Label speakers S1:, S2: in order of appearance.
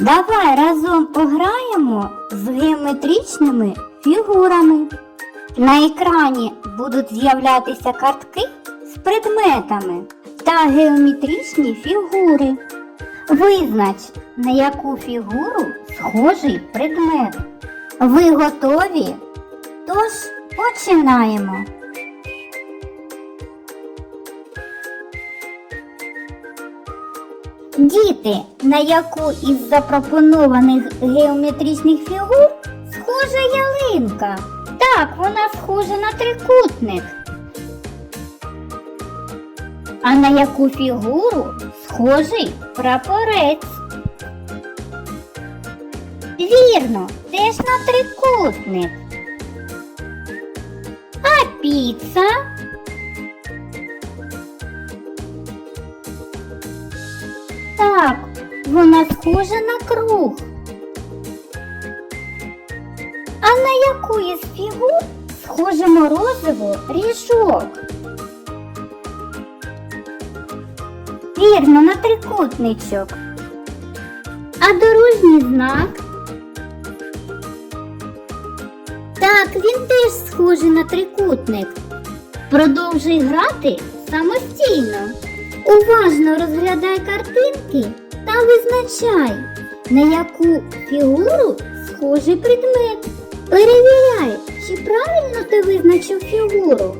S1: Давай разом пограємо з геометричними фігурами. На екрані будуть з'являтися картки з предметами та геометричні фігури. Визнач, на яку фігуру схожий предмет. Ви готові? Тож починаємо. Діти, на яку із запропонованих геометричних фігур схожа ялинка? Так, вона схожа на трикутник. А на яку фігуру схожий прапорець? Вірно, теж на трикутник. А піца? Так, вона схожа на круг. А на яку із фігур схоже морозиво ріжок? Вірно, на трикутничок. А дорожній знак? Так, він теж схожий на трикутник. Продовжуй грати самостійно. Уважно розглядай картинки та визначай, на яку фігуру схожий предмет. Перевіряй, чи правильно ти визначив фігуру.